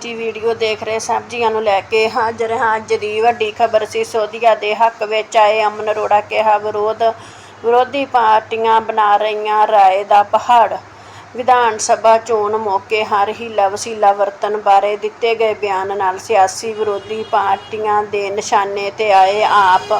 ਜੀ ਵੀਡੀਓ ਦੇਖ ਰਹੇ ਸਭ ਸਬਜ਼ੀਆਂ ਨੂੰ ਲੈ ਕੇ। ਹਾਜ਼ਰ ਹਾਂ, ਅੱਜ ਦੀ ਵੱਡੀ ਖਬਰ ਸੀ, ਸੋਧੀਆ ਦੇ ਹੱਕ ਵਿੱਚ ਆਏ ਅਮਨ ਅਰੋੜਾ ਕਿਹਾ, ਵਿਰੋਧ ਵਿਰੋਧੀ ਪਾਰਟੀਆਂ ਬਣਾ ਰਹੀਆਂ ਰਾਏ ਦਾ ਪਹਾੜ। ਵਿਧਾਨ ਸਭਾ ਚੋਣ ਮੌਕੇ ਹਰ ਹੀਲਾ ਵਸੀਲਾ ਵਰਤਣ ਬਾਰੇ ਦਿੱਤੇ ਗਏ ਬਿਆਨ ਨਾਲ ਸਿਆਸੀ ਵਿਰੋਧੀ ਪਾਰਟੀਆਂ ਦੇ ਨਿਸ਼ਾਨੇ ਤੇ ਆਏ ਆਪ।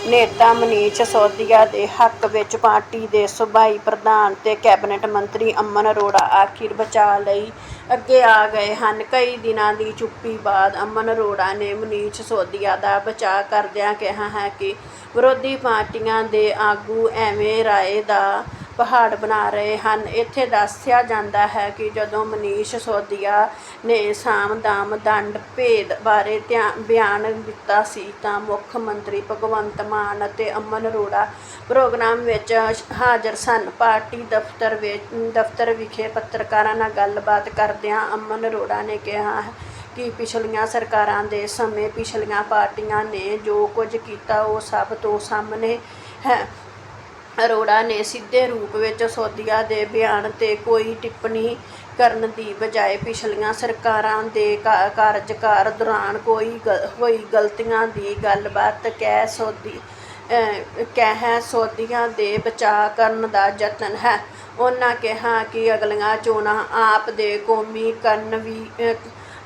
ਨੇਤਾ ਮਨੀਸ਼ ਸੋਧੀਆ ਦੇ ਹੱਕ ਵਿੱਚ ਪਾਰਟੀ ਦੇ ਸੂਬਾਈ ਪ੍ਰਧਾਨ ਤੇ ਕੈਬਨਿਟ ਮੰਤਰੀ ਅਮਨ ਅਰੋੜਾ ਆਖਿਰ ਬਚਾਅ ਲਈ ਅੱਗੇ ਆ ਗਏ ਹਨ। ਕਈ ਦਿਨਾਂ ਦੀ ਚੁੱਪੀ ਬਾਅਦ ਅਮਨ ਅਰੋੜਾ ਨੇ ਮਨੀਸ਼ ਸੋਧੀਆ ਦਾ ਬਚਾਅ ਕਰਦਿਆਂ ਕਿਹਾ ਹੈ ਕਿ ਵਿਰੋਧੀ ਪਾਰਟੀਆਂ ਦੇ ਆਗੂ ਐਵੇਂ ਰਾਏ ਦਾ ਪਹਾੜ ਬਣਾ ਰਹੇ ਹਨ। ਇੱਥੇ ਦੱਸਿਆ ਜਾਂਦਾ ਹੈ ਕਿ ਜਦੋਂ ਮਨੀਸ਼ ਸੋਦੀਆ ਨੇ ਸਾਮ ਦਾਮ ਦੰਡ ਭੇਦ ਬਾਰੇ ਧਿਆ- ਬਿਆਨ ਦਿੱਤਾ ਸੀ ਤਾਂ ਮੁੱਖ ਮੰਤਰੀ ਭਗਵੰਤ ਮਾਨ ਅਤੇ ਅਮਨ ਅਰੋੜਾ ਪ੍ਰੋਗਰਾਮ ਵਿੱਚ ਹਾਜ਼ਰ ਸਨ। ਪਾਰਟੀ ਦਫ਼ਤਰ ਵਿੱਚ ਦਫ਼ਤਰ ਵਿਖੇ ਪੱਤਰਕਾਰਾਂ ਨਾਲ ਗੱਲਬਾਤ ਕਰਦਿਆਂ ਅਮਨ ਅਰੋੜਾ ਨੇ ਕਿਹਾ ਹੈ ਕਿ ਪਿਛਲੀਆਂ ਸਰਕਾਰਾਂ ਦੇ ਸਮੇਂ ਪਿਛਲੀਆਂ ਪਾਰਟੀਆਂ ਨੇ ਜੋ ਕੁਝ ਕੀਤਾ ਉਹ ਸਭ ਤੋਂ ਸਾਹਮਣੇ ਹੈ। ਅਰੋੜਾ ਨੇ ਸਿੱਧੇ ਰੂਪ ਵਿੱਚ ਸੋਧੀਆ ਦੇ ਬਿਆਨ ਤੇ ਕੋਈ ਟਿੱਪਣੀ ਕਰਨ ਦੀ ਬਜਾਏ ਪਿਛਲੀਆਂ ਸਰਕਾਰਾਂ ਦੇ ਕਾ- ਕਾਰਜਕਾਲ ਦੌਰਾਨ ਕੋਈ ਗ- ਹੋਈ ਗਲਤੀਆਂ ਦੀ ਗੱਲਬਾਤ ਕਹਿ ਸੋਧੀ ਕਹਿ ਸੋਧੀਆਂ ਦੇ ਬਚਾਅ ਕਰਨ ਦਾ ਯਤਨ ਹੈ। ਉਹਨਾਂ ਕਿਹਾ ਕਿ ਅਗਲੀਆਂ ਚੋਣਾਂ ਆਪ ਦੇ ਕੌਮੀ ਕਨਵੀ, ਅਹ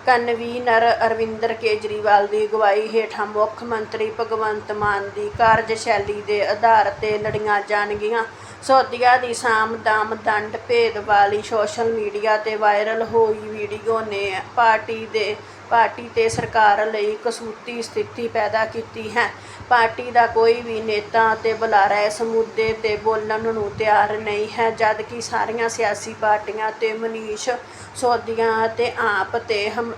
ਕਨਵੀਨਰ ਅਰਵਿੰਦਰ ਕੇਜਰੀਵਾਲ ਦੀ ਅਗਵਾਈ ਹੇਠਾਂ ਮੁੱਖ ਮੰਤਰੀ ਭਗਵੰਤ ਮਾਨ ਦੀ ਕਾਰਜਸ਼ੈਲੀ ਦੇ ਆਧਾਰ ਤੇ ਲੜੀਆਂ ਜਾਣਗੀਆਂ। ਸੋਧੀਆ ਦੀ ਸਾਮ ਦਾਮ ਦੰਡ ਭੇਦ ਵਾਲੀ ਸੋਸ਼ਲ ਮੀਡੀਆ ਤੇ ਵਾਇਰਲ ਹੋਈ ਵੀਡੀਓ ਨੇ ਪਾਰਟੀ ਦੇ ਪਾਰਟੀ ਤੇ ਸਰਕਾਰ ਲਈ ਕਸੂਤੀ ਸਥਿਤੀ ਪੈਦਾ ਕੀਤੀ ਹੈ। ਪਾਰਟੀ ਦਾ ਕੋਈ ਵੀ ਨੇਤਾ ਅਤੇ ਬੁਲਾਰਾ ਇਸ ਮੁੱਦੇ ਤੇ ਬੋਲਣ ਨੂੰ ਤਿਆਰ ਨਹੀਂ ਹੈ, ਜਦਕਿ ਸਾਰੀਆਂ ਸਿਆਸੀ ਪਾਰਟੀਆਂ ਤੇ ਮਨੀਸ਼ ਸੋਧੀਆਂ ਅਤੇ ਆਪ ਤੇ ਹਮ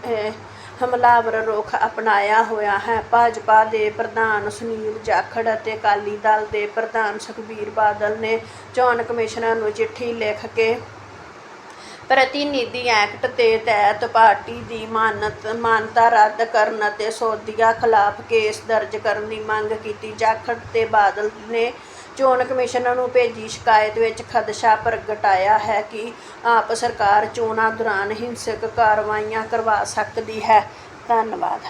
ਹਮਲਾਵਰ ਰੁਖ ਅਪਣਾਇਆ ਹੋਇਆ ਹੈ। ਭਾਜਪਾ ਦੇ ਪ੍ਰਧਾਨ ਸੁਨੀਲ ਜਾਖੜ ਅਤੇ ਅਕਾਲੀ ਦਲ ਦੇ ਪ੍ਰਧਾਨ ਸੁਖਬੀਰ ਬਾਦਲ ਨੇ ਚੋਣ ਕਮਿਸ਼ਨਰ ਨੂੰ ਚਿੱਠੀ ਲਿਖ ਕੇ ਪ੍ਰਤੀਨਿਧੀ ਐਕਟ ਦੇ ਤਹਿਤ ਪਾਰਟੀ ਦੀ ਮਾਨਤ, ਮਾਨਤਾ ਰੱਦ ਕਰਨ ਅਤੇ ਸੋਧੀਆ ਖਿਲਾਫ ਕੇਸ ਦਰਜ ਕਰਨ ਦੀ ਮੰਗ ਕੀਤੀ। ਜਾਖੜ ਤੇ ਬਾਦਲ ਨੇ ਚੋਣ ਕਮਿਸ਼ਨਰ ਨੂੰ ਭੇਜੀ ਸ਼ਿਕਾਇਤ ਵਿੱਚ ਖਦਸ਼ਾ ਪ੍ਰਗਟਾਇਆ ਹੈ ਕਿ ਆਪ ਸਰਕਾਰ ਚੋਣਾਂ ਦੌਰਾਨ ਹਿੰਸਕ ਕਾਰਵਾਈਆਂ ਕਰਵਾ ਸਕਦੀ ਹੈ। ਧੰਨਵਾਦ।